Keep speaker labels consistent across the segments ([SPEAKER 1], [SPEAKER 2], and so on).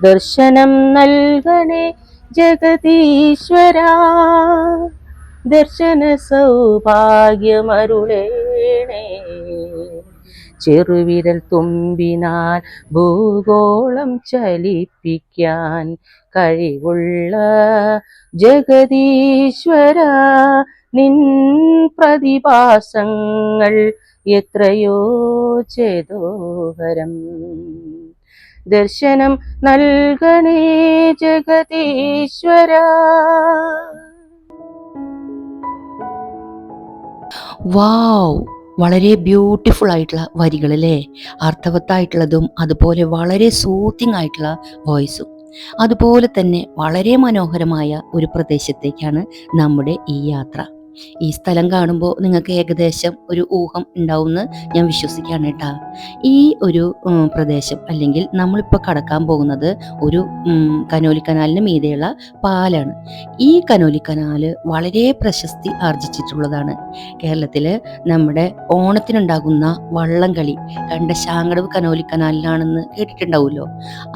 [SPEAKER 1] ദർശനം നൽകണേ ജഗതീശ്വര ദർശന സൗഭാഗ്യമരുളേണേ ചെറുവിരൽ തുമ്പിനാൽ ഭൂഗോളം ചലിപ്പിക്കാൻ കഴിവുള്ള ജഗതീശ്വര നിൻ പ്രതിഭാസങ്ങൾ എത്രയോ ചേതോഹരം. ദർശനം നൽകണേ ജഗതീശ്വര
[SPEAKER 2] വാവ് വളരെ ബ്യൂട്ടിഫുൾ ആയിട്ടുള്ള വരികൾ അല്ലേ അർത്ഥവത്തായിട്ടുള്ളതും അതുപോലെ വളരെ സൂത്തിങ് ആയിട്ടുള്ള വോയിസും അതുപോലെ തന്നെ വളരെ മനോഹരമായ ഒരു പ്രദേശത്തേക്കാണ് നമ്മുടെ ഈ യാത്ര. ഈ സ്ഥലം കാണുമ്പോൾ നിങ്ങൾക്ക് ഏകദേശം ഒരു ഊഹം ഉണ്ടാവുമെന്ന് ഞാൻ വിശ്വസിക്കുകയാണ് കേട്ടോ. ഈ ഒരു പ്രദേശം അല്ലെങ്കിൽ നമ്മളിപ്പോൾ കടക്കാൻ പോകുന്നത് ഒരു കനോലി കനാലിന് മീതെയുള്ള പാലാണ്. ഈ കനോലി കനാല് വളരെ പ്രശസ്തി ആർജിച്ചിട്ടുള്ളതാണ്. കേരളത്തിൽ നമ്മുടെ ഓണത്തിനുണ്ടാകുന്ന വള്ളംകളി കണ്ട ശാങ്കടവ് കനോലി കനാലിലാണെന്ന് കേട്ടിട്ടുണ്ടാവുമല്ലോ.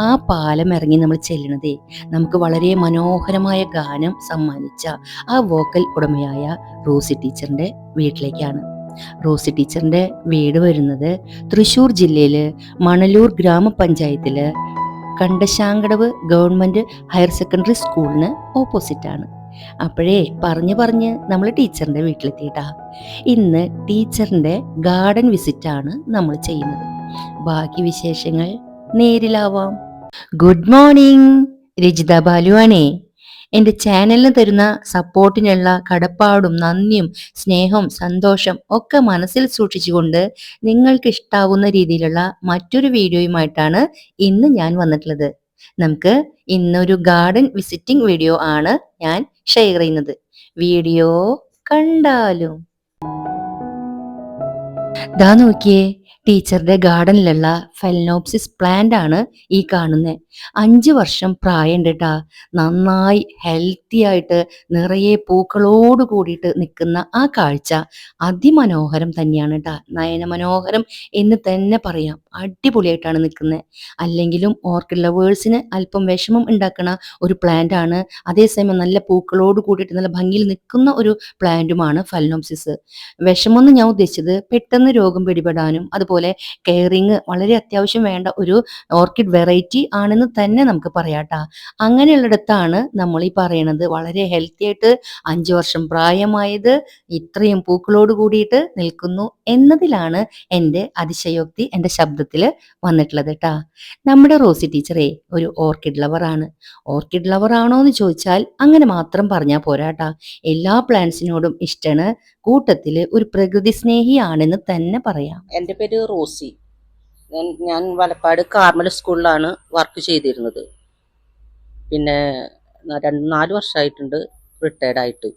[SPEAKER 2] ആ പാലം ഇറങ്ങി നമ്മൾ ചെല്ലണതേ നമുക്ക് വളരെ മനോഹരമായ ഗാനം സമ്മാനിച്ച ആ വോക്കൽ ഉടമയായ റോസി ടീച്ചറിന്റെ വീട്ടിലേക്കാണ്. റോസി ടീച്ചറിന്റെ വീട് വരുന്നത് തൃശ്ശൂർ ജില്ലയിൽ മണലൂർ ഗ്രാമപഞ്ചായത്തിൽ കണ്ടശാങ്കടവ് ഗവൺമെന്റ് ഹയർ സെക്കൻഡറി സ്കൂളിന് ഓപ്പോസിറ്റാണ് അപ്പോഴേ പറഞ്ഞു പറഞ്ഞ് നമ്മൾ ടീച്ചറിന്റെ വീട്ടിലെത്തിയിട്ടാ. ഇന്ന് ടീച്ചറിന്റെ ഗാർഡൻ വിസിറ്റാണ് നമ്മൾ ചെയ്യുന്നത്. ബാക്കി വിശേഷങ്ങൾ നേരിലാവാം. Good morning. രജിത ബാലുവാണേ. എന്റെ ചാനലിന് തരുന്ന സപ്പോർട്ടിനുള്ള കടപ്പാടും നന്ദിയും സ്നേഹവും സന്തോഷം ഒക്കെ മനസ്സിൽ സൂക്ഷിച്ചുകൊണ്ട് നിങ്ങൾക്ക് ഇഷ്ടാവുന്ന രീതിയിലുള്ള മറ്റൊരു വീഡിയോയുമായിട്ടാണ് ഇന്ന് ഞാൻ വന്നിട്ടുള്ളത്. നമുക്ക് ഇന്നൊരു ഗാർഡൻ വിസിറ്റിംഗ് വീഡിയോ ആണ് ഞാൻ ഷെയർ ചെയ്യുന്നത്. വീഡിയോ കണ്ടാലും. ദാ നോക്കിയേ ടീച്ചറുടെ ഗാർഡനിലുള്ള ഫെലനോപ്സിസ് പ്ലാന്റ് ആണ് ഈ കാണുന്നത് അഞ്ച് വർഷം പ്രായം കേട്ടാ നന്നായി ഹെൽത്തി ആയിട്ട് നിറയെ പൂക്കളോട് കൂടിയിട്ട് നിൽക്കുന്ന ആ കാഴ്ച അതിമനോഹരം തന്നെയാണ് കേട്ടാ നയനമനോഹരം എന്ന് തന്നെ പറയാം. അടിപൊളിയായിട്ടാണ് നിൽക്കുന്നത് അല്ലെങ്കിലും ഓർക്കിഡ് ലവേഴ്സിന് അല്പം വിഷമം ഉണ്ടാക്കുന്ന ഒരു പ്ലാന്റ് ആണ്. അതേസമയം നല്ല പൂക്കളോട് കൂടിയിട്ട് നല്ല ഭംഗിയിൽ നിൽക്കുന്ന ഒരു പ്ലാന്റുമാണ് ഫലനോപ്സിസ് വിഷമമെന്ന് ഞാൻ ഉദ്ദേശിച്ചത് പെട്ടെന്ന് രോഗം പിടിപെടാനും അതുപോലെ കെയറിങ് വളരെ അത്യാവശ്യം വേണ്ട ഒരു ഓർക്കിഡ് വെറൈറ്റി ആണെന്ന് തന്നെ നമുക്ക് പറയാട്ടാ. അങ്ങനെയുള്ളിടത്താണ് നമ്മൾ ഈ പറയണത് വളരെ ഹെൽത്തി ആയിട്ട് അഞ്ചു വർഷം പ്രായമായത് ഇത്രയും പൂക്കളോട് കൂടിയിട്ട് നിൽക്കുന്നു എന്നതിലാണ് എന്റെ അതിശയോക്തി എന്റെ ശബ്ദത്തിൽ വന്നിട്ടുള്ളത് കേട്ടാ നമ്മുടെ റോസി ടീച്ചറെ ഒരു ഓർക്കിഡ് ലവറാണ് ഓർക്കിഡ് ലവർ ആണോ എന്ന് ചോദിച്ചാൽ അങ്ങനെ മാത്രം പറഞ്ഞാൽ പോരാട്ടാ. എല്ലാ പ്ലാന്റ്സിനോടും ഇഷ്ടമാണ് കൂട്ടത്തിൽ ഒരു പ്രകൃതി സ്നേഹിയാണെന്ന് തന്നെ പറയാം.
[SPEAKER 1] എന്റെ പേര് റോസി. ഞാൻ വലപ്പാട് കാർമൽ സ്കൂളിലാണ് വർക്ക് ചെയ്തിരുന്നത്. പിന്നെ രണ്ട് നാല് വർഷമായിട്ടുണ്ട് റിട്ടയർഡ് ആയിട്ട്.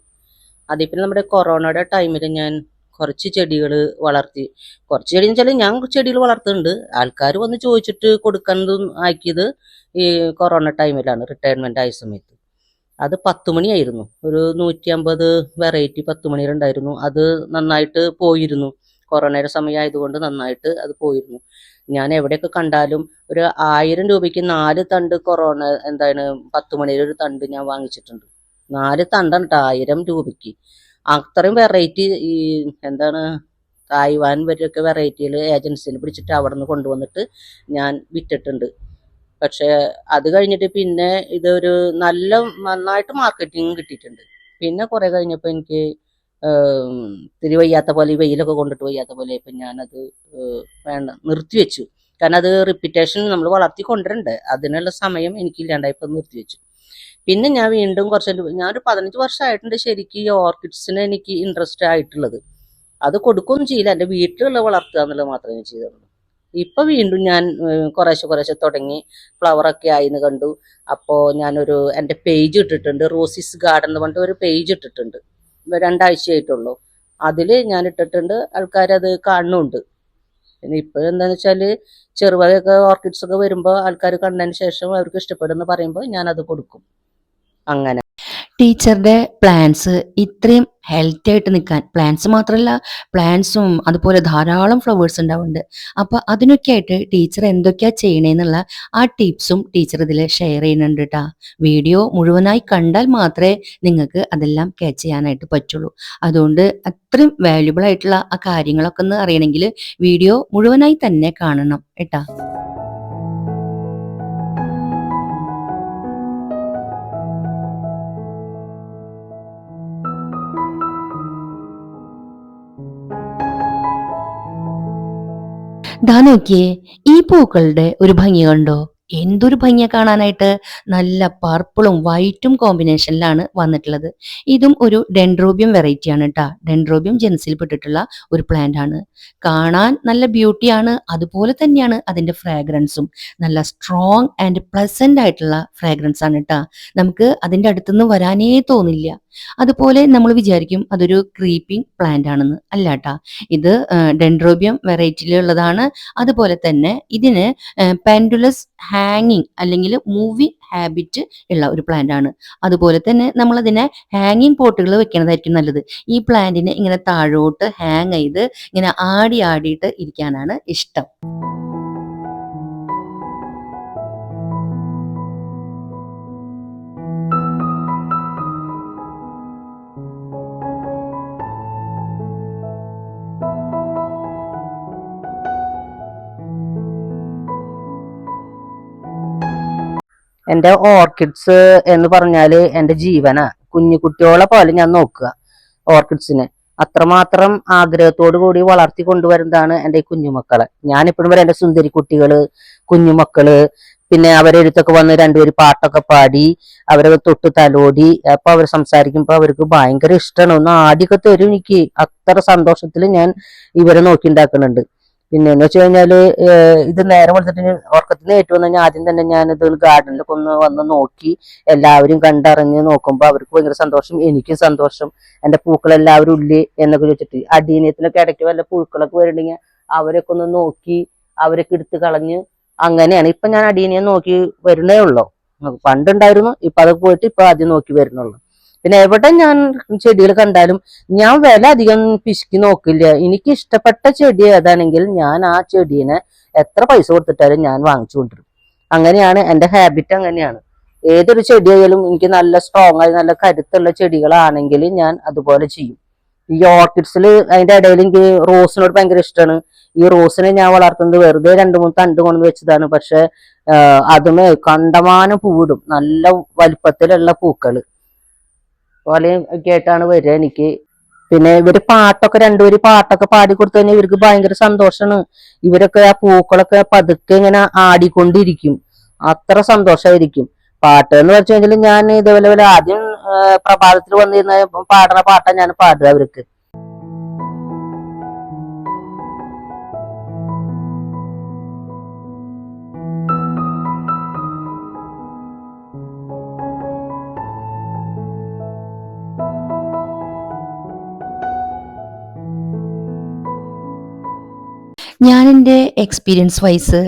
[SPEAKER 1] അതിൽ പിന്നെ നമ്മുടെ കൊറോണയുടെ ടൈമിൽ ഞാൻ കുറച്ച് ചെടികൾ വളർത്തി കുറച്ച് ചെടി വെച്ചാൽ ഞാൻ ചെടികൾ വളർത്തുന്നുണ്ട്. ആൾക്കാർ വന്ന് ചോദിച്ചിട്ട് കൊടുക്കുന്നതും ആക്കിയത് ഈ കൊറോണ ടൈമിലാണ് റിട്ടയർമെന്റ് ആയ സമയത്ത്. അത് പത്ത് മണിയായിരുന്നു. ഒരു നൂറ്റി അമ്പത് വെറൈറ്റി പത്ത് മണിയിലുണ്ടായിരുന്നു അത് നന്നായിട്ട് പോയിരുന്നു. കൊറോണയുടെ സമയമായതുകൊണ്ട് നന്നായിട്ട് അത് പോയിരുന്നു. ഞാൻ എവിടെയൊക്കെ കണ്ടാലും ഒരു ആയിരം രൂപയ്ക്ക് നാല് തണ്ട് കൊറോണ എന്താണ് പത്ത് മണിയുടെ ഒരു തണ്ട് ഞാൻ വാങ്ങിച്ചിട്ടുണ്ട്. നാല് തണ്ടാണ് കേട്ടോ ആയിരം രൂപയ്ക്ക്. അത്രയും വെറൈറ്റി ഈ എന്താണ് തായ്വാൻ വരെയൊക്കെ വെറൈറ്റിയിൽ ഏജൻസിയിൽ പിടിച്ചിട്ട് അവിടെ നിന്ന് കൊണ്ടുവന്നിട്ട് ഞാൻ വിറ്റിട്ടുണ്ട്. പക്ഷേ അത് കഴിഞ്ഞിട്ട് പിന്നെ ഇതൊരു നല്ല നന്നായിട്ട് മാർക്കറ്റിംഗ് കിട്ടിയിട്ടുണ്ട്. പിന്നെ കുറെ കഴിഞ്ഞപ്പോൾ എനിക്ക് ഇത്തിരി വയ്യാത്ത പോലെ ഈ വെയിലൊക്കെ കൊണ്ടിട്ട് വയ്യാത്ത പോലെ ഇപ്പം ഞാനത് വേണ്ട നിർത്തിവെച്ചു. കാരണം അത് റിപ്പീറ്റേഷൻ നമ്മൾ വളർത്തി കൊണ്ടുവരണ്ടേ അതിനുള്ള സമയം എനിക്കില്ലാണ്ടായപ്പോൾ നിർത്തിവെച്ചു. പിന്നെ ഞാൻ വീണ്ടും കുറച്ച് ഞാനൊരു പതിനഞ്ച് വർഷമായിട്ടുണ്ട് ശരിക്കും ഈ ഓർക്കിഡ്സിന് എനിക്ക് ഇൻട്രസ്റ്റ് ആയിട്ടുള്ളത്. അത് കൊടുക്കുകയും ചെയ്യില്ല. എന്റെ വീട്ടിലുള്ള വളർത്തുക എന്നുള്ളത് മാത്രമേ ഞാൻ ചെയ്തുള്ളൂ. ഇപ്പം വീണ്ടും ഞാൻ കുറേശ്ശെ കുറേശ്ശെ തുടങ്ങി. ഫ്ലവറൊക്കെ ആയിന്ന് കണ്ടു. അപ്പോൾ ഞാനൊരു എന്റെ പേജ് ഇട്ടിട്ടുണ്ട്. റോസിസ് ഗാർഡൻ എന്ന് പറഞ്ഞിട്ട് ഒരു പേജ് ഇട്ടിട്ടുണ്ട്. രണ്ടാഴ്ചയായിട്ടുള്ളൂ. അതിൽ ഞാൻ ഇട്ടിട്ടുണ്ട്. ആൾക്കാരത് കാണുന്നുണ്ട് പിന്നെ ഇപ്പോഴെന്താണെന്ന് വെച്ചാൽ ചെറുവകയൊക്കെ ഓർക്കിഡ്സ് ഒക്കെ വരുമ്പോൾ ആൾക്കാർ കണ്ടതിന് ശേഷം അവർക്ക് ഇഷ്ടപ്പെടുന്ന പറയുമ്പോൾ ഞാനത് കൊടുക്കും. അങ്ങനെ.
[SPEAKER 2] ടീച്ചറുടെ പ്ലാന്റ്സ് ഇത്രയും ഹെൽത്തി ആയിട്ട് നിൽക്കാൻ. പ്ലാന്റ്സ് മാത്രമല്ല പ്ലാന്റ്സും അതുപോലെ ധാരാളം ഫ്ലവേഴ്സ് ഉണ്ടാവുന്നുണ്ട്. അപ്പോൾ അതിനൊക്കെ ആയിട്ട് ടീച്ചർ എന്തൊക്കെയാ ചെയ്യണേന്നുള്ള ആ ടിപ്സും ടീച്ചർ ഇതിൽ ഷെയർ ചെയ്യുന്നുണ്ട് കേട്ടോ വീഡിയോ മുഴുവനായി കണ്ടാൽ മാത്രമേ നിങ്ങൾക്ക് അതെല്ലാം ക്യാച്ച് ചെയ്യാനായിട്ട് പറ്റുള്ളൂ. അതുകൊണ്ട് അത്രയും വാല്യുബിൾ ആയിട്ടുള്ള ആ കാര്യങ്ങളൊക്കെ ഒന്ന് അറിയണമെങ്കിൽ വീഡിയോ മുഴുവനായി തന്നെ കാണണം കേട്ടാ ദാ നോക്കിയേ ഈ പൂക്കളുടെ ഒരു ഭംഗി കണ്ടോ? എന്തൊരു ഭംഗിയ കാണാനായിട്ട്. നല്ല പർപ്പിളും വൈറ്റും കോമ്പിനേഷനിലാണ് വന്നിട്ടുള്ളത്. ഇതും ഒരു ഡെൻഡ്രോബിയം വെറൈറ്റി ആണ് കേട്ടോ ഡെൻഡ്രോബിയം ജെൻസിൽ പെട്ടിട്ടുള്ള ഒരു പ്ലാന്റ് ആണ്. കാണാൻ നല്ല ബ്യൂട്ടിയാണ് അതുപോലെ തന്നെയാണ് അതിന്റെ ഫ്രാഗ്രൻസും നല്ല സ്ട്രോങ് ആൻഡ് പ്ലസന്റ് ആയിട്ടുള്ള ഫ്രാഗ്രൻസ് ആണ് കേട്ടോ നമുക്ക് അതിന്റെ അടുത്തുനിന്ന് വരാനേ തോന്നില്ല. അതുപോലെ നമ്മൾ വിചാരിക്കും അതൊരു ക്രീപ്പിംഗ് പ്ലാന്റ് ആണെന്ന്. അല്ലാട്ട ഇത് ഡെൻഡ്രോബിയം വെറൈറ്റിയിലുള്ളതാണ് അതുപോലെ തന്നെ ഇതിന് പെൻഡുലസ് ഹാങ്ങിങ് അല്ലെങ്കിൽ മൂവിങ് ഹാബിറ്റ് ഉള്ള ഒരു പ്ലാന്റ് ആണ്. അതുപോലെ തന്നെ നമ്മൾ അതിനെ ഹാങ്ങിങ് പോട്ടുകൾ വെക്കുന്നതായിരിക്കും നല്ലത്. ഈ പ്ലാന്റിനെ ഇങ്ങനെ താഴോട്ട് ഹാങ് ചെയ്ത് ഇങ്ങനെ ആടി ആടിയിട്ട് ഇരിക്കാനാണ് ഇഷ്ടം.
[SPEAKER 1] എന്റെ ഓർക്കിഡ്സ് എന്ന് പറഞ്ഞാൽ എന്റെ ജീവനാ. കുഞ്ഞു കുട്ടികളെ പോലെ ഞാൻ നോക്കുക ഓർക്കിഡ്സിനെ. അത്രമാത്രം ആഗ്രഹത്തോടു കൂടി വളർത്തി കൊണ്ടുവരുന്നതാണ് എന്റെ ഈ ഞാൻ ഇപ്പോഴും വരെ എന്റെ സുന്ദരി കുട്ടികൾ കുഞ്ഞുമക്കൾ പിന്നെ അവരെടുത്തൊക്കെ വന്ന് രണ്ടുപേര് പാട്ടൊക്കെ പാടി അവരെ തൊട്ട് തലോടി അപ്പൊ അവർ സംസാരിക്കുമ്പോ അവർക്ക് ഭയങ്കര ഇഷ്ടമാണ് ഒന്ന് ആദ്യമൊക്കെ തരും എനിക്ക്. അത്ര സന്തോഷത്തിൽ ഞാൻ ഇവരെ നോക്കി ഉണ്ടാക്കുന്നുണ്ട്. പിന്നെ എന്ന് വെച്ച് കഴിഞ്ഞാൽ ഇത് നേരം കൊടുത്തിട്ട് ഉറക്കത്തിന് ഏറ്റവും വന്നു ആദ്യം തന്നെ ഞാൻ ഇത് ഗാർഡനിലൊക്കെ ഒന്ന് വന്ന് നോക്കി എല്ലാവരും കണ്ടറിഞ്ഞ് നോക്കുമ്പോൾ അവർക്ക് ഭയങ്കര സന്തോഷം എനിക്കും സന്തോഷം. എന്റെ പൂക്കളെല്ലാവരും ഉള്ളി എന്നൊക്കെ ചോദിച്ചിട്ട് അടീനത്തിനൊക്കെ ഇടയ്ക്ക് വല്ല പൂക്കളൊക്കെ വരുന്നുണ്ടെങ്കിൽ അവരൊക്കെ ഒന്ന് നോക്കി അവരൊക്കെ എടുത്ത് കളഞ്ഞ് അങ്ങനെയാണ്. ഇപ്പം ഞാൻ അടീനയെ നോക്കി വരുന്നേ ഉള്ളൂ. പണ്ടുണ്ടായിരുന്നു ഇപ്പം അതൊക്കെ പോയിട്ട് ഇപ്പം ആദ്യം നോക്കി വരുന്നുള്ളൂ. പിന്നെ എവിടെ ഞാൻ ചെടികൾ കണ്ടാലും ഞാൻ വില അധികം പിശുക്കി നോക്കില്ല. എനിക്ക് ഇഷ്ടപ്പെട്ട ചെടി ഏതാണെങ്കിൽ ഞാൻ ആ ചെടീനെ എത്ര പൈസ കൊടുത്തിട്ടാലും ഞാൻ വാങ്ങിച്ചു കൊണ്ടിരും അങ്ങനെയാണ് എന്റെ ഹാബിറ്റ് അങ്ങനെയാണ്. ഏതൊരു ചെടിയായാലും എനിക്ക് നല്ല സ്ട്രോങ് ആയി നല്ല കരുത്തുള്ള ചെടികളാണെങ്കിൽ ഞാൻ അതുപോലെ ചെയ്യും. ഈ ഓർക്കിഡ്സിൽ അതിന്റെ ഇടയിൽ എനിക്ക് റോസിനോട് ഭയങ്കര ഇഷ്ടമാണ്. ഈ റോസിനെ ഞാൻ വളർത്തുന്നത് വെറുതെ രണ്ടു മൂന്ന് തണ്ട് കൊണ്ട് വെച്ചതാണ്. പക്ഷെ അതുമേ കണ്ടമാനം പൂവിടും. നല്ല വലിപ്പത്തിലുള്ള പൂക്കൾ. പോലെ കേട്ടാണ് വരിക എനിക്ക്. പിന്നെ ഇവർ പാട്ടൊക്കെ രണ്ടുപേര് പാട്ടൊക്കെ പാടി കൊടുത്തു കഴിഞ്ഞാൽ ഇവർക്ക് ഭയങ്കര സന്തോഷമാണ് ഇവരൊക്കെ ആ പൂക്കളൊക്കെ പതുക്കെ ഇങ്ങനെ ആടിക്കൊണ്ടിരിക്കും. അത്ര സന്തോഷമായിരിക്കും പാട്ട് എന്ന് വെച്ച് കഴിഞ്ഞാൽ ഞാൻ ഇതേപോലെ ആദ്യം പ്രഭാതത്തിൽ വന്നിരുന്ന പാടുന്ന പാട്ടാണ് ഞാൻ പാടുക അവർക്ക്.
[SPEAKER 2] ഞാൻ എന്റെ എക്സ്പീരിയൻസ് വൈസ്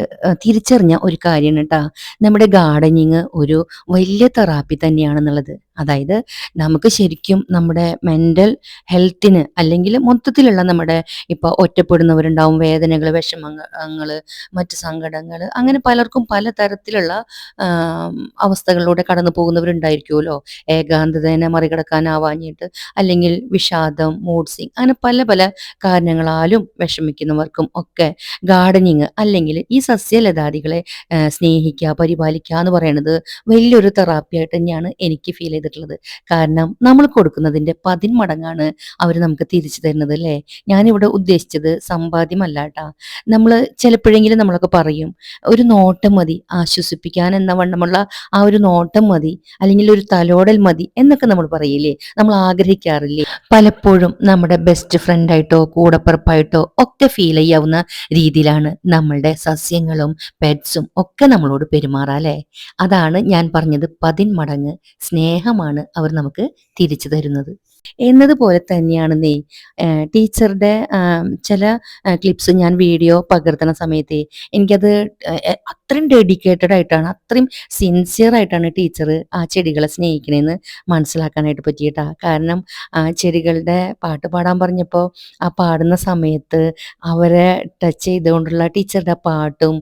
[SPEAKER 2] തിരിച്ചറിഞ്ഞ ഒരു കാര്യമാണ് കേട്ടോ നമ്മുടെ ഗാർഡനിങ് ഒരു വലിയ തെറാപ്പി തന്നെയാണെന്നുള്ളത്. അതായത് നമുക്ക് ശരിക്കും നമ്മുടെ മെന്റൽ ഹെൽത്തിന് അല്ലെങ്കിൽ മൊത്തത്തിലുള്ള നമ്മുടെ ഇപ്പോൾ ഒറ്റപ്പെടുന്നവരുണ്ടാവും വേദനകൾ വിഷമങ്ങൾ മറ്റു സങ്കടങ്ങൾ അങ്ങനെ പലർക്കും പല തരത്തിലുള്ള അവസ്ഥകളിലൂടെ കടന്നു പോകുന്നവരുണ്ടായിരിക്കുമല്ലോ ഏകാന്തതനെ മറികടക്കാനാവാഞ്ഞിട്ട് അല്ലെങ്കിൽ വിഷാദം മൂഡ്സിങ് അങ്ങനെ പല പല കാരണങ്ങളാലും വിഷമിക്കുന്നവർക്കും ഒക്കെ ഗാർഡനിങ് അല്ലെങ്കിൽ ഈ സസ്യലതാദികളെ സ്നേഹിക്കുക പരിപാലിക്കുക എന്ന് പറയുന്നത് വലിയൊരു തെറാപ്പി ആയിട്ട് തന്നെയാണ് എനിക്ക് ഫീൽ ചെയ്തിട്ടുള്ളത്. കാരണം നമ്മൾ കൊടുക്കുന്നതിന്റെ പതിന്മടങ്ങാണ് അവർ നമുക്ക് തിരിച്ചു തരുന്നത് അല്ലേ? ഞാനിവിടെ ഉദ്ദേശിച്ചത് സമ്പാദ്യമല്ല കേട്ടാ നമ്മൾ ചിലപ്പോഴെങ്കിലും നമ്മളൊക്കെ പറയും ഒരു നോട്ടം മതി ആശ്വസിപ്പിക്കാൻ എന്ന വണ്ണമുള്ള ആ ഒരു നോട്ടം മതി അല്ലെങ്കിൽ ഒരു തലോടൽ മതി എന്നൊക്കെ നമ്മൾ പറയില്ലേ? നമ്മൾ ആഗ്രഹിക്കാറില്ലേ? പലപ്പോഴും നമ്മുടെ ബെസ്റ്റ് ഫ്രണ്ടായിട്ടോ കൂടപ്പിറപ്പായിട്ടോ ഒക്കെ ഫീൽ ചെയ്യാവുന്ന രീതിയിലാണ് നമ്മളുടെ സസ്യങ്ങളും പെറ്റ്സും ഒക്കെ നമ്മളോട് പെരുമാറാല്ലേ അതാണ് ഞാൻ പറഞ്ഞത് പതിന്മടങ്ങ് സ്നേഹമാണ് അവർ നമുക്ക് തിരിച്ചു തരുന്നത്. എന്നതുപോലെ തന്നെയാണ് നീ ടീച്ചറുടെ ചില ക്ലിപ്സ് ഞാൻ വീഡിയോ പകർത്തുന്ന സമയത്ത് എനിക്കത് അത്രയും ഡെഡിക്കേറ്റഡ് ആയിട്ടാണ് അത്രയും സിൻസിയർ ആയിട്ടാണ് ടീച്ചർ ആ ചെടികളെ സ്നേഹിക്കണേന്ന് മനസ്സിലാക്കാനായിട്ട് പറ്റിയിട്ടാ. കാരണം ആ ചെടികളുടെ പാട്ട് പാടാൻ പറഞ്ഞപ്പോൾ ആ പാടുന്ന സമയത്ത് അവരെ ടച്ച് ചെയ്തുകൊണ്ടുള്ള ടീച്ചറുടെ പാട്ടും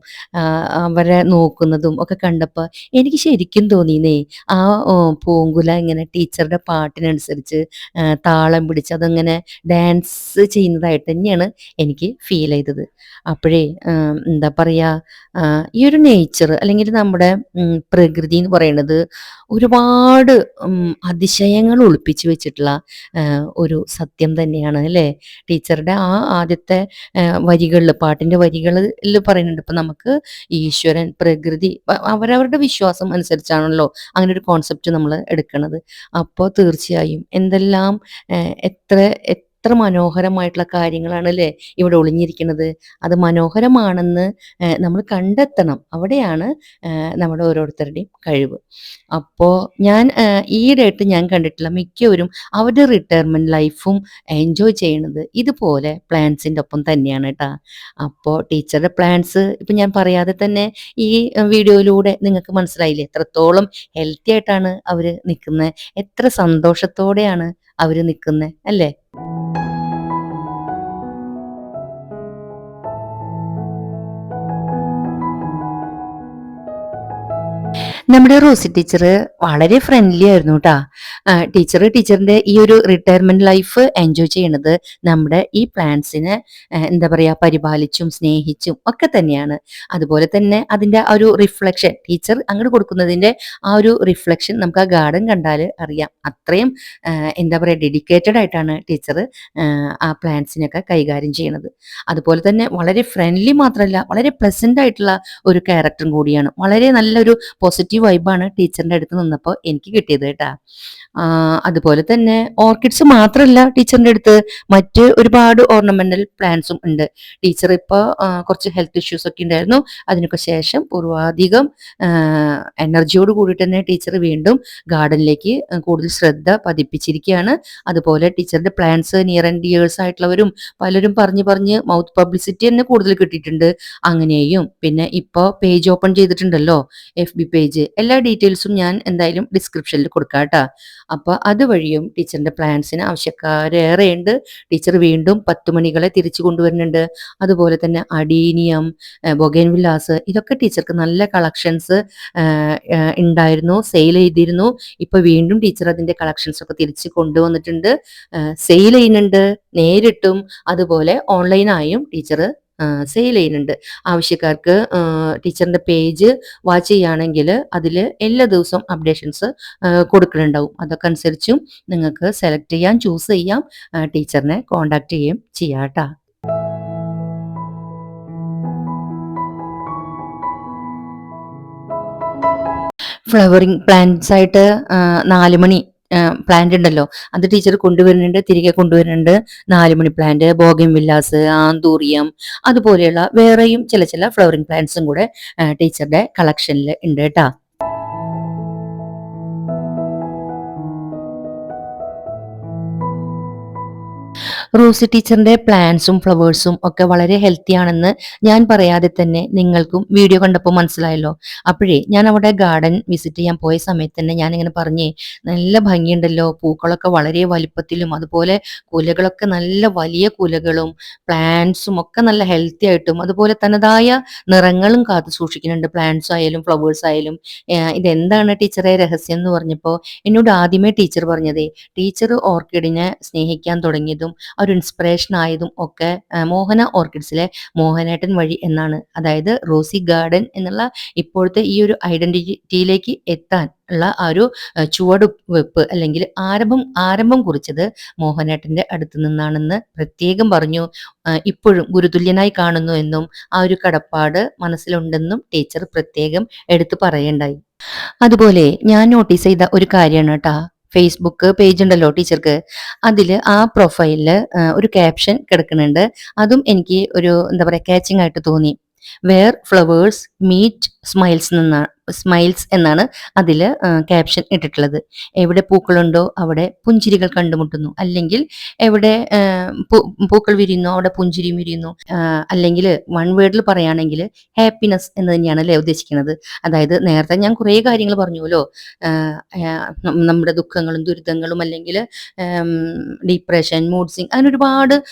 [SPEAKER 2] അവരെ നോക്കുന്നതും ഒക്കെ കണ്ടപ്പോൾ എനിക്ക് ശരിക്കും തോന്നിയേ ആ പൂങ്കുല ഇങ്ങനെ ടീച്ചറുടെ പാട്ടിനനുസരിച്ച് താളം പിടിച്ച് അതങ്ങനെ ഡാൻസ് ചെയ്യുന്നതായിട്ട് തന്നെയാണ് എനിക്ക് ഫീൽ ചെയ്തത്. അപ്പോഴേ എന്താ പറയുക ഈ ഒരു നേച്ചർ അല്ലെങ്കിൽ നമ്മുടെ പ്രകൃതി എന്ന് പറയുന്നത് ഒരുപാട് അതിശയങ്ങൾ ഒളിപ്പിച്ച് വെച്ചിട്ടുള്ള ഒരു സത്യം തന്നെയാണ് അല്ലേ? ടീച്ചറുടെ ആ ആദ്യത്തെ വരികളിൽ പാട്ടിന്റെ വരികളിൽ പറയുന്നുണ്ട്. ഇപ്പം നമുക്ക് ഈശ്വരൻ പ്രകൃതി അവരവരുടെ വിശ്വാസം അനുസരിച്ചാണല്ലോ അങ്ങനെ ഒരു കോൺസെപ്റ്റ് നമ്മൾ എടുക്കുന്നത് അപ്പോൾ തീർച്ചയായും എന്തെല്ലാം ഏഹ്, എത്ര എത്ര മനോഹരമായിട്ടുള്ള കാര്യങ്ങളാണ് അല്ലേ ഇവിടെ ഒളിഞ്ഞിരിക്കുന്നത്. അത് മനോഹരമാണെന്ന് നമ്മൾ കണ്ടെത്തണം. അവിടെയാണ് നമ്മുടെ ഓരോരുത്തരുടെയും കഴിവ്. അപ്പോൾ ഞാൻ ഈയിടെയായിട്ട് ഞാൻ കണ്ടിട്ടില്ല. മിക്കവരും അവരുടെ റിട്ടയർമെന്റ് ലൈഫും എൻജോയ് ചെയ്യണത് ഇതുപോലെ പ്ലാൻസിന്റെ ഒപ്പം തന്നെയാണ് കേട്ടോ അപ്പോൾ ടീച്ചറുടെ പ്ലാൻസ് ഇപ്പം ഞാൻ പറയാതെ തന്നെ ഈ വീഡിയോയിലൂടെ നിങ്ങൾക്ക് മനസ്സിലായില്ലേ? എത്രത്തോളം ഹെൽത്തി ആയിട്ടാണ് അവർ നിൽക്കുന്നത് എത്ര സന്തോഷത്തോടെയാണ് അവർ നിൽക്കുന്നത് അല്ലേ? നമ്മുടെ റോസി ടീച്ചർ വളരെ ഫ്രണ്ട്ലി ആയിരുന്നു കേട്ടാ ടീച്ചർ ടീച്ചറിന്റെ ഈ ഒരു റിട്ടയർമെന്റ് ലൈഫ് എൻജോയ് ചെയ്യണത് നമ്മുടെ ഈ പ്ലാന്റ്സിനെ എന്താ പറയാ പരിപാലിച്ചും സ്നേഹിച്ചും ഒക്കെ തന്നെയാണ്. അതുപോലെ തന്നെ അതിന്റെ ആ ഒരു റിഫ്ലക്ഷൻ ടീച്ചർ അങ്ങോട്ട് കൊടുക്കുന്നതിന്റെ ആ ഒരു റിഫ്ലക്ഷൻ നമുക്ക് ആ ഗാർഡൻ കണ്ടാൽ അറിയാം. അത്രയും എന്താ പറയാ ഡെഡിക്കേറ്റഡ് ആയിട്ടാണ് ടീച്ചർ ആ പ്ലാന്റ്സിനൊക്കെ കൈകാര്യം ചെയ്യണത്. അതുപോലെ തന്നെ വളരെ ഫ്രണ്ട്ലി മാത്രമല്ല വളരെ പ്ലസന്റ് ആയിട്ടുള്ള ഒരു ക്യാരക്ടറും കൂടിയാണ്. വളരെ നല്ലൊരു പോസിറ്റീവ് വൈബാണ് ടീച്ചറിന്റെ അടുത്ത് നിന്നപ്പോൾ എനിക്ക് കിട്ടിയത് കേട്ടാ. അതുപോലെ തന്നെ ഓർക്കിഡ്സ് മാത്രമല്ല ടീച്ചറിന്റെ അടുത്ത് മറ്റ് ഒരുപാട് ഓർണമെന്റൽ പ്ലാന്റ്സും ഉണ്ട്. ടീച്ചർ ഇപ്പോൾ കുറച്ച് ഹെൽത്ത് ഇഷ്യൂസ് ഒക്കെ ഉണ്ടായിരുന്നു. അതിനൊക്കെ ശേഷം പൂർവാധികം എനർജിയോട് കൂടിയിട്ട് തന്നെ ടീച്ചർ വീണ്ടും ഗാർഡനിലേക്ക് കൂടുതൽ ശ്രദ്ധ പതിപ്പിച്ചിരിക്കുകയാണ്. അതുപോലെ ടീച്ചറിന്റെ പ്ലാൻസ് നിയർ ആൻഡ് ഇയേഴ്സ് ആയിട്ടുള്ളവരും പലരും പറഞ്ഞു പറഞ്ഞ് മൗത്ത് പബ്ലിസിറ്റി തന്നെ കൂടുതൽ കിട്ടിയിട്ടുണ്ട്. അങ്ങനെയും. പിന്നെ ഇപ്പോൾ പേജ് ഓപ്പൺ ചെയ്തിട്ടുണ്ടല്ലോ എഫ് ബി പേജ് എല്ലാ ഡീറ്റെയിൽസും ഞാൻ എന്തായാലും ഡിസ്ക്രിപ്ഷനിൽ കൊടുക്കാം കേട്ടോ. അപ്പോൾ അതുവഴിയും ടീച്ചറിന്റെ പ്ലാൻസിന് ആവശ്യക്കാരേറെയുണ്ട്. ടീച്ചർ വീണ്ടും പത്ത് മണികളെ തിരിച്ചു കൊണ്ടുവരുന്നുണ്ട്. അതുപോലെ തന്നെ അഡീനിയം ബൊഗേൻ വില്ലാസ് ഇതൊക്കെ ടീച്ചർക്ക് നല്ല കളക്ഷൻസ് ഉണ്ടായിരുന്നു സെയിൽ ചെയ്തിരുന്നു. ഇപ്പോൾ വീണ്ടും ടീച്ചർ അതിന്റെ കളക്ഷൻസ് ഒക്കെ തിരിച്ച് കൊണ്ടുവന്നിട്ടുണ്ട്. സെയിൽ ചെയ്യുന്നുണ്ട് നേരിട്ടും. അതുപോലെ ഓൺലൈനായും ടീച്ചർ സെയിൽ ചെയ്യുന്നുണ്ട്. ആവശ്യക്കാർക്ക് ടീച്ചറിന്റെ പേജ് വാച്ച് ചെയ്യുകയാണെങ്കിൽ അതിൽ എല്ലാ ദിവസവും അപ്ഡേഷൻസ് കൊടുക്കുന്നുണ്ടാവും. അതൊക്കെ അനുസരിച്ചും നിങ്ങൾക്ക് സെലക്ട് ചെയ്യാം ചൂസ് ചെയ്യാം ടീച്ചറിനെ കോണ്ടാക്ട് ചെയ്യുകയും ചെയ്യാം കേട്ടോ. ഫ്ലവറിങ് പ്ലാന്റ്സ് ആയിട്ട് നാല് മണി പ്ലാന്റ് ഉണ്ടല്ലോ. അത് ടീച്ചർ കൊണ്ടുവരുന്നുണ്ട് തിരികെ കൊണ്ടുവരുന്നുണ്ട്. നാലുമണി പ്ലാന്റ് ബോഗൻ വില്ലാസ് ആന്തൂറിയം അതുപോലെയുള്ള വേറെയും ചില ചില ഫ്ലവറിങ് പ്ലാന്റ്സും കൂടെ ടീച്ചറുടെ കളക്ഷനിൽ ഉണ്ട് കേട്ടോ. റോസി ടീച്ചറിന്റെ പ്ലാന്റ്സും ഫ്ലവേഴ്സും ഒക്കെ വളരെ ഹെൽത്തി ആണെന്ന് ഞാൻ പറയാതെ തന്നെ നിങ്ങൾക്കും വീഡിയോ കണ്ടപ്പോൾ മനസ്സിലായല്ലോ. അപ്പോഴേ ഞാൻ അവിടെ ഗാർഡൻ വിസിറ്റ് ചെയ്യാൻ പോയ സമയത്ത് തന്നെ ഞാൻ ഇങ്ങനെ പറഞ്ഞേ നല്ല ഭംഗിയുണ്ടല്ലോ പൂക്കളൊക്കെ വളരെ വലിപ്പത്തിലും അതുപോലെ കുലകളൊക്കെ നല്ല വലിയ കുലകളും പ്ലാന്റ്സും ഒക്കെ നല്ല ഹെൽത്തി ആയിട്ടും അതുപോലെ തനതായ നിറങ്ങളും കാത്തു സൂക്ഷിക്കുന്നുണ്ട്. പ്ലാന്റ്സ് ആയാലും ഫ്ലവേഴ്സ് ആയാലും. ഇതെന്താണ് ടീച്ചറെ രഹസ്യം എന്ന് പറഞ്ഞപ്പോൾ എന്നോട് ആദ്യമേ ടീച്ചർ പറഞ്ഞതേ ടീച്ചർ ഓർക്കിഡിനെ സ്നേഹിക്കാൻ തുടങ്ങിയതും ഒരു ഇൻസ്പിറേഷൻ ആയതും ഒക്കെ മോഹന ഓർക്കിഡ്സിലെ മോഹനേട്ടൻ വഴി എന്നാണ്. അതായത് റോസി ഗാർഡൻ എന്നുള്ള ഇപ്പോഴത്തെ ഈ ഒരു ഐഡന്റിറ്റിയിലേക്ക് എത്താൻ ഉള്ള ആ ഒരു ചുവട് ചുവടുവെപ്പ് അല്ലെങ്കിൽ ആരംഭം ആരംഭം കുറിച്ചത് മോഹനേട്ടന്റെ അടുത്ത് നിന്നാണെന്ന് പ്രത്യേകം പറഞ്ഞു. ഇപ്പോഴും ഗുരുതുല്യനായി കാണുന്നു എന്നും ആ ഒരു കടപ്പാട് മനസ്സിലുണ്ടെന്നും ടീച്ചർ പ്രത്യേകം എടുത്തു പറയേണ്ടായി. അതുപോലെ ഞാൻ നോട്ടീസ് ചെയ്ത ഒരു കാര്യമാണ് കേട്ടാ ഫേസ്ബുക്ക് പേജ് ഉണ്ടല്ലോ ടീച്ചർക്ക്. അതിൽ ആ പ്രൊഫൈലിൽ ഒരു ക്യാപ്ഷൻ കിടക്കുന്നുണ്ട്. അതും എനിക്ക് ഒരു എന്താ പറയുക കാച്ചിങ് ആയിട്ട് തോന്നി. വെയർ ഫ്ലവേഴ്സ് മീറ്റ് സ്മൈൽസ് നിന്നാണ് സ്മൈൽസ് എന്നാണ് അതിൽ ക്യാപ്ഷൻ ഇട്ടിട്ടുള്ളത്. എവിടെ പൂക്കളുണ്ടോ അവിടെ പുഞ്ചിരികൾ കണ്ടുമുട്ടുന്നു. അല്ലെങ്കിൽ എവിടെ പൂക്കൾ വിരിയുന്നു അവിടെ പുഞ്ചിരി വിരിയുന്നു. അല്ലെങ്കിൽ വൺ വേർഡിൽ പറയുകയാണെങ്കിൽ ഹാപ്പിനെസ് എന്ന് തന്നെയാണ് അല്ലേ ഉദ്ദേശിക്കുന്നത്. അതായത് നേരത്തെ ഞാൻ കുറേ കാര്യങ്ങൾ നം- നമ്മുടെ ദുഃഖങ്ങളും ദുരിതങ്ങളും അല്ലെങ്കിൽ ഡിപ്രഷൻ മൂഡ് സിങ് അങ്ങനെ ഒരുപാട്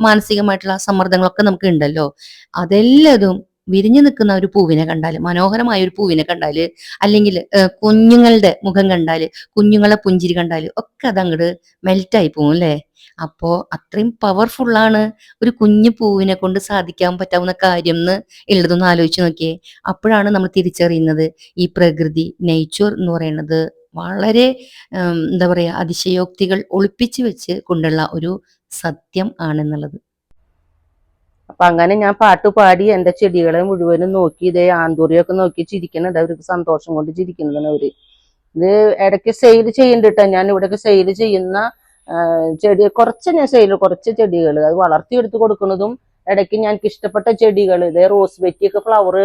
[SPEAKER 2] മാനസികമായിട്ടുള്ള സമ്മർദ്ദങ്ങളൊക്കെ നമുക്ക് ഉണ്ടല്ലോ. അതെല്ലതും വിരിഞ്ഞു നിൽക്കുന്ന ഒരു പൂവിനെ കണ്ടാൽ മനോഹരമായ ഒരു പൂവിനെ കണ്ടാൽ അല്ലെങ്കിൽ കുഞ്ഞുങ്ങളുടെ മുഖം കണ്ടാൽ കുഞ്ഞുങ്ങളെ പുഞ്ചിരി കണ്ടാൽ ഒക്കെ അതങ്ങോട്ട് മെൽറ്റായി പോകും അല്ലേ? അപ്പോ അത്രയും പവർഫുള്ളാണ് ഒരു കുഞ്ഞു പൂവിനെ കൊണ്ട് സാധിക്കാൻ പറ്റാവുന്ന കാര്യം എന്ന് ഉള്ളതൊന്ന് ആലോചിച്ച് നോക്കിയേ. അപ്പോഴാണ് നമ്മൾ തിരിച്ചറിയുന്നത് ഈ പ്രകൃതി നേച്ചർ എന്ന് പറയുന്നത് വളരെ എന്താ പറയാ അതിശയോക്തികൾ ഒളിപ്പിച്ചു വെച്ച് കൊണ്ടുള്ള ഒരു സത്യം ആണെന്നുള്ളത്.
[SPEAKER 1] അപ്പൊ അങ്ങനെ ഞാൻ പാട്ട് പാടി എന്റെ ചെടികളെ മുഴുവനും നോക്കി ഇതേ ആന്തൂറിയൊക്കെ നോക്കി ചിരിക്കണത് അവർക്ക് സന്തോഷം കൊണ്ട് ചിരിക്കുന്നതാണ് അവർ. ഇത് ഇടയ്ക്ക് സെയിൽ ചെയ്യണ്ടിട്ട ഞാൻ ഇവിടെയൊക്കെ സെയിൽ ചെയ്യുന്ന ചെടി കുറച്ച് ഞാൻ സെയിൽ കുറച്ച് ചെടികൾ അത് വളർത്തിയെടുത്ത് കൊടുക്കുന്നതും ഇടയ്ക്ക് ഞാൻ ഇഷ്ടപ്പെട്ട ചെടികൾ ഇതേ റോസ് വെറ്റിയൊക്കെ ഫ്ലവർ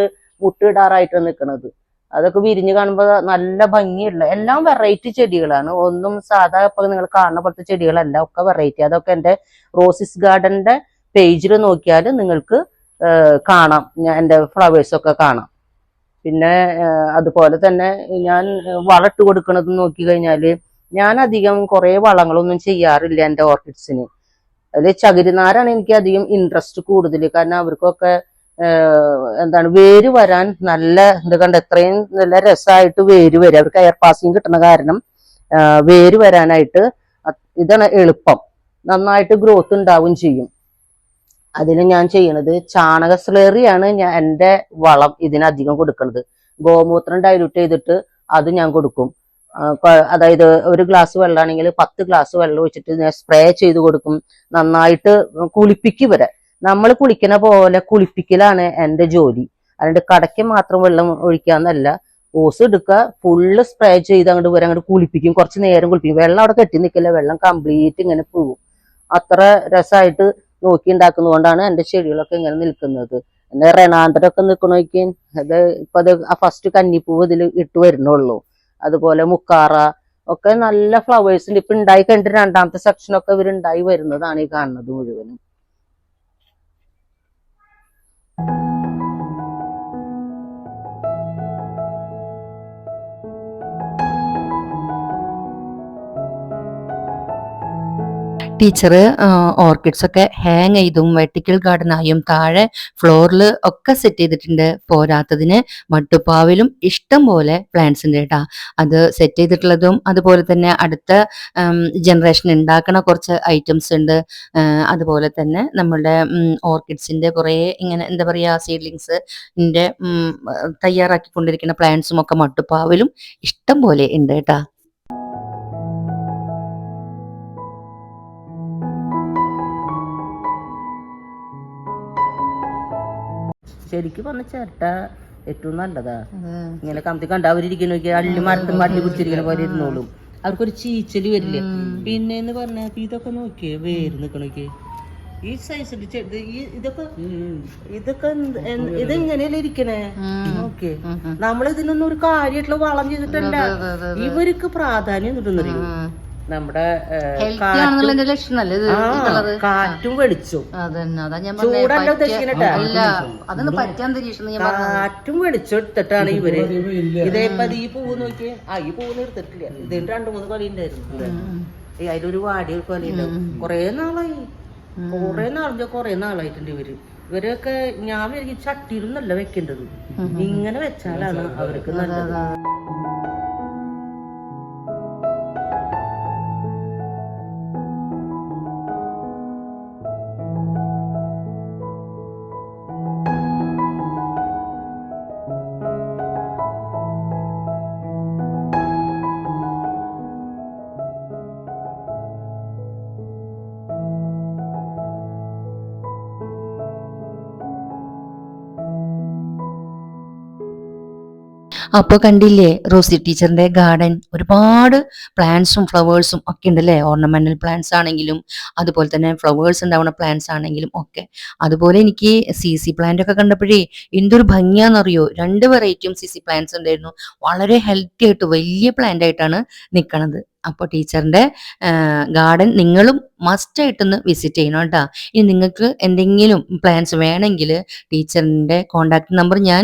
[SPEAKER 1] മുട്ടിടാറായിട്ട് നിൽക്കുന്നത് അതൊക്കെ വിരിഞ്ഞ് കാണുമ്പോൾ നല്ല ഭംഗിയുള്ള എല്ലാം വെറൈറ്റി ചെടികളാണ്. ഒന്നും സാധാ ഇപ്പൊ നിങ്ങൾ കാണുന്ന പോലത്തെ ചെടികളല്ല ഒക്കെ വെറൈറ്റി അതൊക്കെ എന്റെ റോസിസ് ഗാർഡന്റെ പേജിൽ നോക്കിയാൽ നിങ്ങൾക്ക് കാണാം. എന്റെ ഫ്ലവേഴ്സൊക്കെ കാണാം. പിന്നെ അതുപോലെ തന്നെ ഞാൻ വളട്ട് കൊടുക്കുന്നത് നോക്കി കഴിഞ്ഞാൽ ഞാൻ അധികം കുറേ വളങ്ങളൊന്നും ചെയ്യാറില്ല എന്റെ ഓർക്കിഡ്സിന് അതിൽ ചകിരിനാരാണ് എനിക്ക് അധികം ഇൻട്രസ്റ്റ് കൂടുതൽ കാരണം അവർക്കൊക്കെ എന്താണ് വേര് വരാൻ നല്ല ഇത് കണ്ട എത്രയും നല്ല രസമായിട്ട് വേര് വരും. അവർക്ക് എയർ പാസിങ് കിട്ടുന്ന കാരണം വേര് വരാനായിട്ട് ഇതാണ് എളുപ്പം. നന്നായിട്ട് ഗ്രോത്ത് ഉണ്ടാവും ചെയ്യും. അതിന് ഞാൻ ചെയ്യണത് ചാണക സ്ലേറിയാണ് ഞാൻ എന്റെ വളം ഇതിനധികം കൊടുക്കുന്നത് ഗോമൂത്രം ഡൈലൂട്ട് ചെയ്തിട്ട് അത് ഞാൻ കൊടുക്കും. അതായത് ഒരു ഗ്ലാസ് വെള്ളമാണെങ്കിൽ പത്ത് ഗ്ലാസ് വെള്ളം ഒഴിച്ചിട്ട് ഞാൻ സ്പ്രേ ചെയ്ത് കൊടുക്കും. നന്നായിട്ട് കുളിപ്പിക്കും വരെ നമ്മൾ കുളിക്കുന്ന പോലെ കുളിപ്പിക്കലാണ് എന്റെ ജോലി. അതുകൊണ്ട് കടയ്ക്ക് മാത്രം വെള്ളം ഒഴിക്കാന്നല്ല ഓസ് എടുക്കുക ഫുള്ള് സ്പ്രേ ചെയ്ത് അങ്ങോട്ട് വരെ അങ്ങോട്ട് കുളിപ്പിക്കും. കുറച്ച് നേരം കുളിപ്പിക്കും. വെള്ളം അവിടെ കെട്ടി നിൽക്കില്ല. വെള്ളം കംപ്ലീറ്റ് ഇങ്ങനെ പോകും അത്ര രസമായിട്ട് നോക്കി ഉണ്ടാക്കുന്നതുകൊണ്ടാണ് എന്റെ ചെടികളൊക്കെ ഇങ്ങനെ നിൽക്കുന്നത്. എന്റെ റെണാന്തരമൊക്കെ നിൽക്കണോക്കും അത് ഇപ്പൊ അത് ആ ഫസ്റ്റ് കന്നിപ്പൂവ് ഇതിൽ ഇട്ട് വരുന്നുള്ളൂ. അതുപോലെ മുക്കാറ ഒക്കെ നല്ല ഉണ്ട്. ഇപ്പൊ ഉണ്ടായി കണ്ട് രണ്ടാമത്തെ സെക്ഷനൊക്കെ ഉണ്ടായി വരുന്നതാണ് ഈ കാണുന്നത് മുഴുവനും.
[SPEAKER 2] ടീച്ചർ ഓർക്കിഡ്സ് ഒക്കെ ഹാങ് ചെയ്തും വെർട്ടിക്കൽ ഗാർഡനായും താഴെ ഫ്ലോറിൽ ഒക്കെ സെറ്റ് ചെയ്തിട്ടുണ്ട് പോരാത്തതിന്. മട്ടുപ്പാവിലും ഇഷ്ടം പോലെ പ്ലാന്റ്സ് ഉണ്ട് കേട്ടാ. അത് സെറ്റ് ചെയ്തിട്ടുള്ളതും അതുപോലെ തന്നെ അടുത്ത ജനറേഷൻ ഉണ്ടാക്കണ കുറച്ച് ഐറ്റംസ് ഉണ്ട്. അതുപോലെ തന്നെ നമ്മളുടെ ഓർക്കിഡ്സിന്റെ കുറേ ഇങ്ങനെ എന്താ പറയുക തയ്യാറാക്കി കൊണ്ടിരിക്കുന്ന പ്ലാന്റ്സും ഒക്കെ മട്ടുപ്പാവിലും ഇഷ്ടം പോലെ ഉണ്ട് കേട്ടാ.
[SPEAKER 1] ശരിക്കും പറഞ്ഞ ചേട്ട ഏറ്റവും നല്ലതാ. ഇങ്ങനെ കമ്പി കണ്ട അവരിക്കുന്നു അള്ളി മരത്തും അള്ളി പിടിച്ചിരിക്കുന്ന പോലെ ഇരുന്നോളും. അവർക്കൊരു ചീച്ചൽ വരില്ലേ? പിന്നെ എന്ന് പറഞ്ഞാ ഇപ്പൊ ഇതൊക്കെ നോക്കിയേ വേര് നിക്കണോക്കെ ഈ സൈസിൽ ഇതൊക്കെ ഇതൊക്കെ ഇത് ഇങ്ങനെയല്ലേ ഇരിക്കണേ? ഓക്കെ നമ്മൾ ഇതിനൊന്നും ഒരു കാര്യമായിട്ടുള്ള വളം ചെയ്തിട്ടല്ല. ഇവർക്ക് പ്രാധാന്യം കിട്ടുന്നറിയോ? നമ്മുടെ കാറ്റും
[SPEAKER 2] വെളിച്ചും ഇത്
[SPEAKER 1] കാറ്റും വെളിച്ചവും
[SPEAKER 2] അതന്നെ ഞാൻ
[SPEAKER 1] ചൂടല്ല ഉദ്ദേശിക്കണട്ടാ. കാറ്റും വെളിച്ചം എടുത്തിട്ടാണ് ഇവർ. ഇതേപ്പോ ഈ പൂവ് നോക്കിയേ. ആ ഈ പൂവ് നിർത്തിട്ടില്ല ഇതിന് രണ്ടു മൂന്ന് കളി ഉണ്ടായിരുന്നു അതിലൊരു അതിലൊരു ഒരു കളി ഉണ്ടാവും കൊറേ നാളായി. കൊറേ നാളെ കൊറേ നാളായിട്ടുണ്ട് ഇവർ. ഇവരൊക്കെ ഞാൻ ചട്ടിയിലൊന്നല്ല വെക്കേണ്ടത്. ഇങ്ങനെ വെച്ചാലാണ് അവർക്ക് നല്ലത്.
[SPEAKER 2] അപ്പോൾ കണ്ടില്ലേ റോസി ടീച്ചറിന്റെ ഗാർഡൻ? ഒരുപാട് പ്ലാന്റ്സും ഫ്ലവേഴ്സും ഒക്കെ ഉണ്ടല്ലേ? ഓർണമെന്റൽ പ്ലാന്റ്സ് ആണെങ്കിലും അതുപോലെ തന്നെ ഫ്ലവേഴ്സ് ഉണ്ടാവുന്ന പ്ലാന്റ്സ് ആണെങ്കിലും ഒക്കെ. അതുപോലെ എനിക്ക് സി സി പ്ലാന്റ് ഒക്കെ കണ്ടപ്പോഴേ എന്തൊരു ഭംഗിയാണെന്നറിയോ രണ്ട് വെറൈറ്റിയും സി സി പ്ലാന്റ്സ് ഉണ്ടായിരുന്നു. വളരെ ഹെൽത്തി ആയിട്ട് വലിയ പ്ലാന്റ് ആയിട്ടാണ് നിൽക്കണത് അപ്പോൾ ടീച്ചറിന്റെ ഗാർഡൻ നിങ്ങളും മസ്റ്റ് ആയിട്ടൊന്ന് വിസിറ്റ് ചെയ്യണം കേട്ടോ. ഇനി നിങ്ങൾക്ക് എന്തെങ്കിലും പ്ലാൻസ് വേണമെങ്കിൽ ടീച്ചറിന്റെ കോൺടാക്ട് നമ്പർ ഞാൻ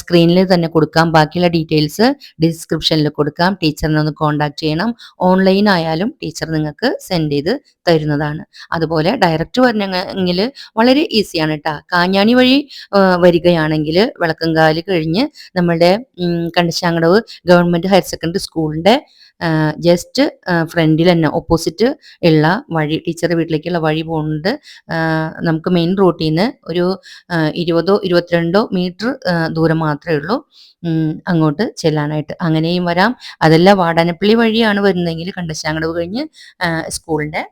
[SPEAKER 2] സ്ക്രീനിൽ തന്നെ കൊടുക്കാം. ബാക്കിയുള്ള ഡീറ്റെയിൽസ് ഡിസ്ക്രിപ്ഷനിൽ കൊടുക്കാം. ടീച്ചറിനെ ഒന്ന് കോൺടാക്ട് ചെയ്യണം. ഓൺലൈൻ ആയാലും ടീച്ചർ നിങ്ങൾക്ക് സെൻഡ് ചെയ്ത് തരുന്നതാണ്. അതുപോലെ ഡയറക്റ്റ് വരണമെങ്കിൽ വളരെ ഈസിയാണ് കേട്ടോ. കാഞ്ഞാണി വഴി വരികയാണെങ്കിൽ വിളക്കങ്കാൽ കഴിഞ്ഞ് നമ്മളുടെ കണ്ടശാങ്കടവ് ഗവൺമെന്റ് ഹയർ സെക്കൻഡറി സ്കൂളിന്റെ ജസ്റ്റ് ഫ്രണ്ടിൽ തന്നെ ഓപ്പോസിറ്റ് ഉള്ള വഴി ടീച്ചർ വീട്ടിലേക്കുള്ള വഴി പോകുന്നുണ്ട് നമുക്ക് മെയിൻ റൂട്ടിൽ നിന്ന് ഒരു ഇരുപതോ ഇരുപത്തിരണ്ടോ മീറ്റർ ദൂരം മാത്രമേ ഉള്ളൂ. അങ്ങോട്ട് ചെല്ലാനായിട്ട്. അങ്ങനെയും വരാം. അതല്ല വാടാനപ്പള്ളി വഴിയാണ് വരുന്നതെങ്കിൽ കണ്ടശാങ്കടവ് കഴിഞ്ഞ് സ്കൂളിന്റെ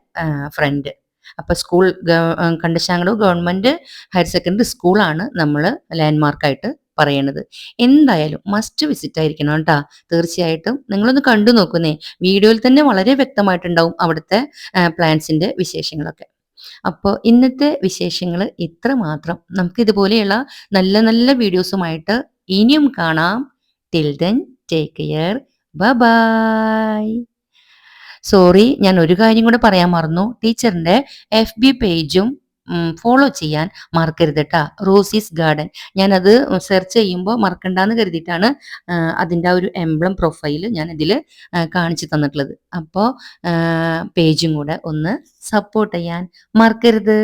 [SPEAKER 2] ഫ്രണ്ട് അപ്പൊ school Kandassankadavu government higher secondary സ്കൂളാണ് നമ്മൾ ലാൻഡ്മാർക്കായിട്ട് പറയണത്. എന്തായാലും മസ്റ്റ് വിസിറ്റ് ആയിരിക്കണം കേട്ടോ. തീർച്ചയായിട്ടും നിങ്ങളൊന്ന് കണ്ടു നോക്കുന്നേ. വീഡിയോയിൽ തന്നെ വളരെ വ്യക്തമായിട്ടുണ്ടാവും അവിടുത്തെ പ്ലാന്റ്സിന്റെ വിശേഷങ്ങളൊക്കെ. അപ്പോൾ ഇന്നത്തെ വിശേഷങ്ങൾ ഇത്ര മാത്രം. നമുക്ക് ഇതുപോലെയുള്ള നല്ല നല്ല വീഡിയോസുമായിട്ട് ഇനിയും കാണാം. Till then take care bye sorry ഞാൻ ഒരു കാര്യം കൂടെ പറയാൻ മറന്നു. ടീച്ചറിന്റെ എഫ് ബി പേജും ഫോളോ ചെയ്യാൻ മറക്കരുത് കേട്ടാ റോസീസ് ഗാർഡൻ ഞാനത് സെർച്ച് ചെയ്യുമ്പോൾ മറക്കണ്ടെന്ന് കരുതിയിട്ടാണ് അതിന്റെ ആ ഒരു എംബ്ലം പ്രൊഫൈൽ ഞാൻ ഇതിൽ കാണിച്ചു തന്നിട്ടുള്ളത്. അപ്പോൾ പേജും കൂടെ ഒന്ന് സപ്പോർട്ട് ചെയ്യാൻ മറക്കരുത്.